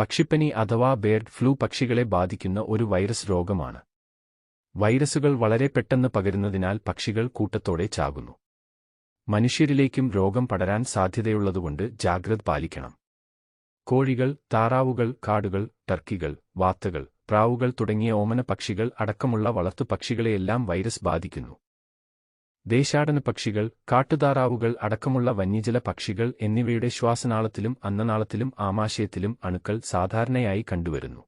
പക്ഷിപ്പനി അഥവാ bird flu പക്ഷികളെ ബാധിക്കുന്ന ഒരു വൈറസ് രോഗമാണ്. വൈറസുകൾ വളരെ പെട്ടെന്ന് പകരുന്നതിനാൽ പക്ഷികൾ കൂട്ടത്തോടെ ചാകുന്നു. മനുഷ്യരിലേക്കും രോഗം പടരാൻ സാധ്യതയുള്ളതുകൊണ്ട് ജാഗ്രത പാലിക്കണം. കോഴികൾ താറാവുകൾ കാടുകൾ ടർക്കികൾ വാത്തകൾ പ്രാവുകൾ തുടങ്ങിയ ഓമന പക്ഷികൾ അടക്കമുള്ള വളർത്തു പക്ഷികളെയെല്ലാം വൈറസ് ബാധിക്കുന്നു. ദേശാടന പക്ഷികൾ കാട്ടുതാറാവുകൾ അടക്കമുള്ള വന്യജല പക്ഷികൾ എന്നിവയുടെ ശ്വാസനാളത്തിലും അന്നനാളത്തിലും ആമാശയത്തിലും അണുക്കൾ സാധാരണയായി കണ്ടുവരുന്നു.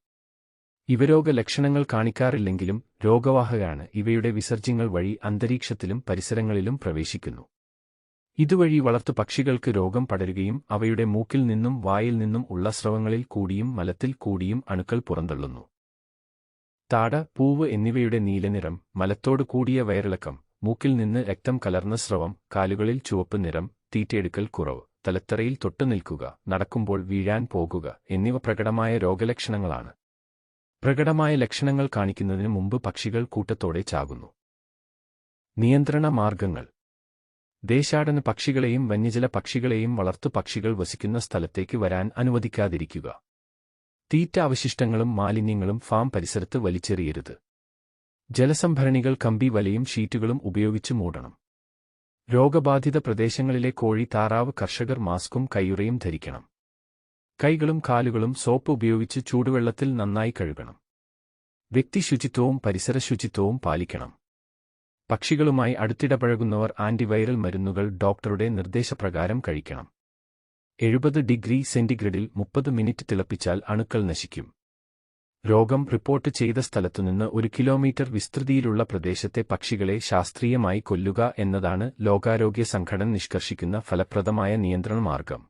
ഇവരോഗ ലക്ഷണങ്ങൾ കാണിക്കാറില്ലെങ്കിലും രോഗവാഹകാണ് ഇവയുടെ വിസർജ്യങ്ങൾ വഴി അന്തരീക്ഷത്തിലും പരിസരങ്ങളിലും പ്രവേശിക്കുന്നു. ഇതുവഴി വളർത്തു പക്ഷികൾക്ക് രോഗം പടരുകയും അവയുടെ മൂക്കിൽ നിന്നും വായിൽ നിന്നും ഉള്ള സ്രവങ്ങളിൽ കൂടിയും മലത്തിൽ കൂടിയും അണുക്കൾ പുറന്തള്ളുന്നു. താട പൂവ് എന്നിവയുടെ നീലനിറം മലത്തോട് കൂടിയ വയറിളക്കം മൂക്കിൽ നിന്ന് രക്തം കലർന്ന സ്രവം കാലുകളിൽ ചുവപ്പ് നിറം തീറ്റയെടുക്കൽ കുറവ് തലത്തറയിൽ തൊട്ടു നിൽക്കുക നടക്കുമ്പോൾ വീഴാൻ പോകുക എന്നിവ പ്രകടമായ രോഗലക്ഷണങ്ങളാണ്. പ്രകടമായ ലക്ഷണങ്ങൾ കാണിക്കുന്നതിന് മുമ്പ് പക്ഷികൾ കൂട്ടത്തോടെ ചാകുന്നു. നിയന്ത്രണ മാർഗങ്ങൾ. ദേശാടന പക്ഷികളെയും വന്യജല പക്ഷികളെയും വളർത്തു പക്ഷികൾ വസിക്കുന്ന സ്ഥലത്തേക്ക് വരാൻ അനുവദിക്കാതിരിക്കുക. തീറ്റ അവശിഷ്ടങ്ങളും മാലിന്യങ്ങളും ഫാം പരിസരത്ത് വലിച്ചെറിയരുത്. ജലസംഭരണികൾ കമ്പി വലയും ഷീറ്റുകളും ഉപയോഗിച്ച് മൂടണം. രോഗബാധിത പ്രദേശങ്ങളിലെ കോഴി താറാവ് കർഷകർ മാസ്കും കയ്യുറയും ധരിക്കണം. കൈകളും കാലുകളും സോപ്പ് ഉപയോഗിച്ച് ചൂടുവെള്ളത്തിൽ നന്നായി കഴുകണം. വ്യക്തിശുചിത്വവും പരിസര ശുചിത്വവും പാലിക്കണം. പക്ഷികളുമായി അടുത്തിടപഴകുന്നവർ ആന്റിവൈറൽ മരുന്നുകൾ ഡോക്ടറുടെ നിർദ്ദേശപ്രകാരം കഴിക്കണം. എഴുപത് ഡിഗ്രി സെന്റിഗ്രേഡിൽ മുപ്പത് മിനിറ്റ് തിളപ്പിച്ചാൽ അണുക്കൾ നശിക്കും. രോഗം റിപ്പോർട്ട് ചെയ്ത സ്ഥലത്തുനിന്ന് ഒരു കിലോമീറ്റർ വിസ്തൃതിയിലുള്ള പ്രദേശത്തെ പക്ഷികളെ ശാസ്ത്രീയമായി കൊല്ലുക എന്നതാണ് ലോകാരോഗ്യ സംഘടന നിഷ്കർഷിക്കുന്ന ഫലപ്രദമായ നിയന്ത്രണ മാർഗം